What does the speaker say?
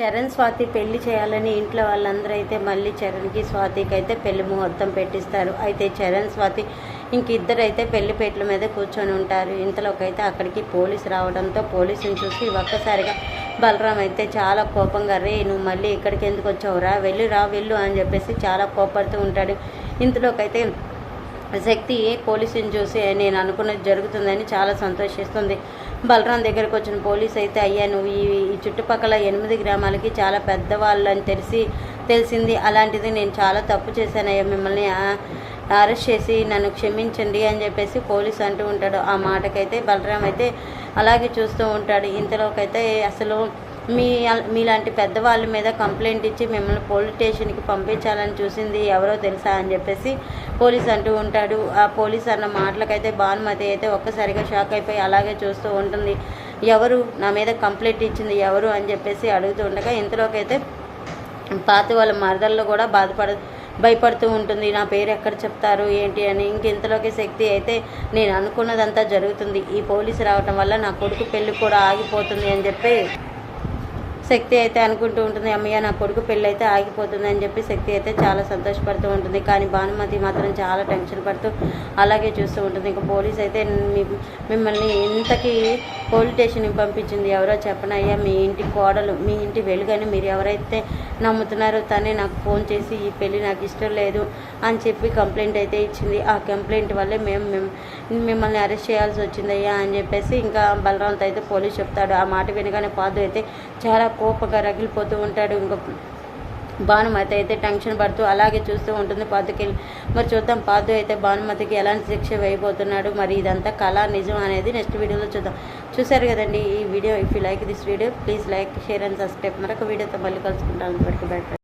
చరణ్ స్వాతి పెళ్ళి చేయాలని ఇంట్లో వాళ్ళందరూ అయితే మళ్ళీ చరణ్కి స్వాతికి అయితే పెళ్ళి ముహూర్తం పెట్టిస్తారు. అయితే చరణ్ స్వాతి ఇంక ఇద్దరు అయితే పెళ్ళిపేటల మీద కూర్చొని ఉంటారు. ఇంతలోకైతే అక్కడికి పోలీసు రావడంతో పోలీసుని చూసి ఒక్కసారిగా బలరాం అయితే చాలా కోపంగా రే నువ్వు మళ్ళీ ఇక్కడికి ఎందుకు వచ్చావురా? వెళ్ళు రా వెళ్ళు అని చెప్పేసి చాలా కోపడుతూ ఉంటాడు. ఇంతలోకైతే శక్తి పోలీసుని చూసి నేను అనుకున్నది జరుగుతుందని చాలా సంతోషిస్తుంది. బలరాం దగ్గరకు వచ్చిన పోలీస్ అయితే అయ్యా నువ్వు ఈ చుట్టుపక్కల ఎనిమిది గ్రామాలకి చాలా పెద్దవాళ్ళని తెలిసి తెలిసింది. అలాంటిది నేను చాలా తప్పు చేశానయ్యా. మిమ్మల్ని అరెస్ట్ చేసి నన్ను క్షమించండి అని చెప్పేసి పోలీస్ అంటూ ఉంటాడు. ఆ మాటకైతే బలరాం అయితే అలాగే చూస్తూ ఉంటాడు. ఇంతలోకైతే అసలు మీ మీలాంటి పెద్దవాళ్ళ మీద కంప్లైంట్ ఇచ్చి మిమ్మల్ని పోలీస్ స్టేషన్కి పంపించాలని చూసింది ఎవరో తెలుసా అని చెప్పేసి పోలీస్ అంటూ ఉంటాడు. ఆ పోలీస్ అన్న మాటలకైతే భానుమతి అయితే ఒక్కసారిగా షాక్ అయిపోయి అలాగే చూస్తూ ఉంటుంది. ఎవరు నా మీద కంప్లైంట్ ఇచ్చింది ఎవరు అని చెప్పేసి అడుగుతూ ఉండగా ఇంతలోకైతే పాత వాళ్ళ మరదల్లో కూడా బాధపడ భయపడుతూ ఉంటుంది. నా పేరు ఎక్కడ చెప్తారు? ఏంటి అని ఇంక ఇంతలోకి శక్తి అయితే నేను అనుకున్నదంతా జరుగుతుంది. ఈ పోలీసు రావటం వల్ల నా కొడుకు పెళ్ళి కూడా ఆగిపోతుంది అని చెప్పి శక్తి అయితే అనుకుంటూ ఉంటుంది అమ్మయ్య నా కొడుకు పెళ్ళి అయితే ఆగిపోతుంది అని చెప్పి శక్తి అయితే చాలా సంతోషపడుతూ ఉంటుంది. కానీ భానుమతి మాత్రం చాలా టెన్షన్ పడుతూ అలాగే చూస్తూ ఉంటుంది. ఇంకా పోలీస్ అయితే మిమ్మల్ని ఇంతకీ పోలీస్ స్టేషన్కి పంపించింది ఎవరో చెప్పనయ్యా మీ ఇంటి కోడలు మీ ఇంటి వెలుగని మీరు ఎవరైతే నమ్ముతున్నారో తనే నాకు ఫోన్ చేసి ఈ పెళ్ళి నాకు ఇష్టం లేదు అని చెప్పి కంప్లైంట్ అయితే ఇచ్చింది. ఆ కంప్లైంట్ వల్లే మేము మేము మిమ్మల్ని అరెస్ట్ చేయాల్సి వచ్చిందయ్యా అని చెప్పేసి ఇంకా బలరాంత్ అయితే పోలీస్ చెప్తాడు. ఆ మాట వినగానే పాదు అయితే చాలా కోపంగా రగిలిపోతూ ఉంటాడు. ఇంకో భానుమతి అయితే టెన్షన్ పడుతూ అలాగే చూస్తూ ఉంటుంది పాదుకి. మరి చూద్దాం పాతు అయితే భానుమతికి ఎలాంటి శిక్ష వేయబోతున్నాడు? మరి ఇదంతా కళ నిజం అనేది నెక్స్ట్ వీడియోలో చూద్దాం. చూసారు కదండి ఈ video? If you like this video please like share and subscribe మరొక వీడియోతో మళ్ళీ కలుసుకుంటాను అంతవరకు బయట